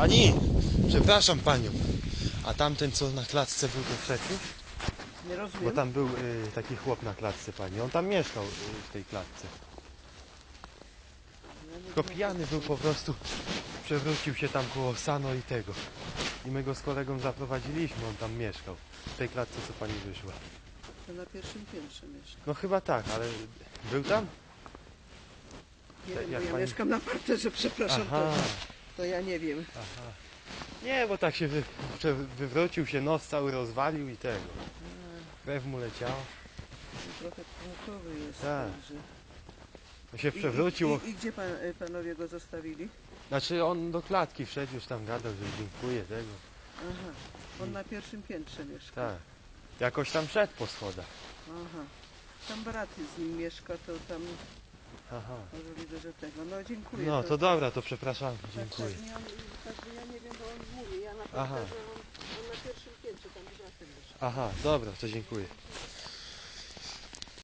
Pani, przepraszam panią. A tamten co na klatce był to trzeci? Nie Bo rozumiem. tam był y, taki chłop na klatce pani. On tam mieszkał y, w tej klatce. Tylko pijany był po prostu. Przewrócił się tam koło Sano i tego. I my go z kolegą zaprowadziliśmy, on tam mieszkał. W tej klatce co pani wyszła. To na pierwszym piętrze mieszka. No chyba tak, ale był tam? Nie Tak, wiem, bo jak ja pani- mieszkam na parterze, przepraszam, Aha, to, to ja nie wiem. aha. Nie, bo tak się wy, wywrócił się, nos cały rozwalił i tego. Krew mu leciała. Trochę płatowy jest. Tak. także. Się przewrócił. i, i, I gdzie pan, y, panowie go zostawili? Znaczy on do klatki wszedł, już tam gadał, że dziękuję tego. Aha. On na pierwszym piętrze mieszka. Tak. Jakoś tam szedł po schodach. Aha. Tam brat z nim mieszka, to tam Aha. możliwe, że tego. No dziękuję. No to dobra, to przepraszam, tak, dziękuję. Tak, tak, ja nie wiem, bo on mówi. Ja na Aha. parterze, on, on na pierwszym piętrze, tam. Aha, dobra, to dziękuję.